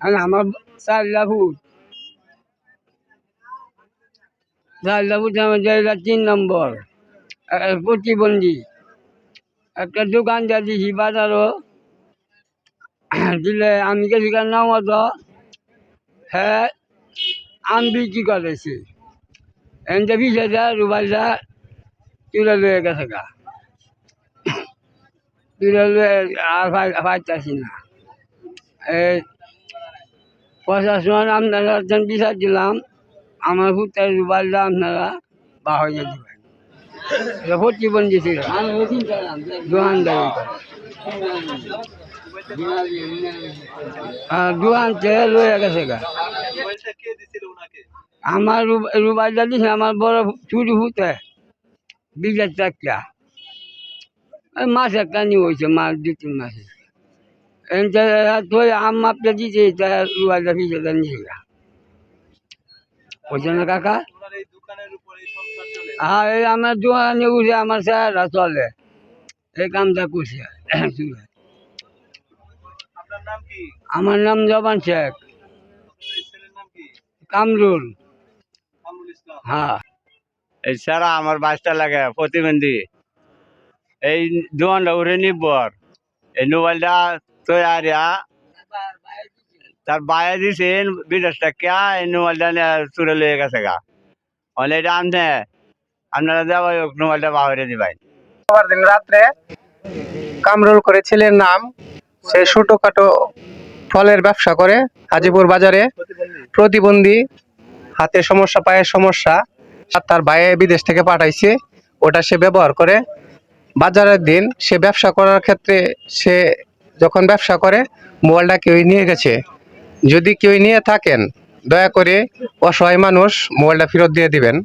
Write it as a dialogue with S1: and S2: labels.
S1: আর আমার ফুট চারটা ফুট জায়গা তিন নম্বর। প্রতিবন্ধী। একটা দোকান দিয়ে দিছি বাজারও দিলে আমি গেছি নাম মতো হ্যাঁ আম বিক্রি করেছি। এনতে হাজার রুবাইটা তুলে লয়ে গেছে গা। তুলে লয়ে আর পাইতাছি না। এই প্রশাসন আপনারা একজন বিচার দিলাম আমার পুত্রের রুবাইটা আপনারা বাহয়ে দিবেন। প্রতিবন্ধী ছিল। দোকানদারি দোকান থেকে লয়ে গেছে গা। আমার রুবাইটা দিছে, আমার বড় চুরি হুতে চারটা ওই মাছ একটা নিয়ে হয়েছে মাছ দু তিন মাসে। এনতে তুই আম মাপটা দিছে তা রুবাইটা বিজেটা নিয়ে বুঝছ না। কাকা?
S2: ওনার এই
S1: আমার দোকানে উঠে আমার স্যাররা চলে। এই কামটা করছে। আমার নাম জবান শেখ। কামরুল। হ্যাঁ।
S3: এছাড়া আমার বাসটা লাগে, প্রতিবন্ধী। এই দোকানটা উঠে নিবর এই মোবাইলটা তৈরিয়া তার বাইরে দিছে বিদেশ টাকা এই মোবাইলটা নিয়ে চুরে লয়ে গেছে গা হলে এটা আনতে আপনারা যাওয়া হোক মোবাইলটা বাহিরে দিবাই
S4: রাত্রে কামরুল করে ছেলের নাম সে ছোটখাটো ফলের ব্যবসা করে হাজিপুর বাজারে প্রতিবন্ধী হাতে সমস্যা পায়ের সমস্যা আর তার ভাইয়ে বিদেশ থেকে পাঠাইছে ওটা সে ব্যবহার করে বাজারের দিন সে ব্যবসা করার ক্ষেত্রে সে যখন ব্যবসা করে, মোবাইলটা কেউই নিয়ে গেছে। যদি কেউই নিয়ে থাকেন, দয়া করে অসহায় মানুষ মোবাইলটা ফেরত দিয়ে দিবেন।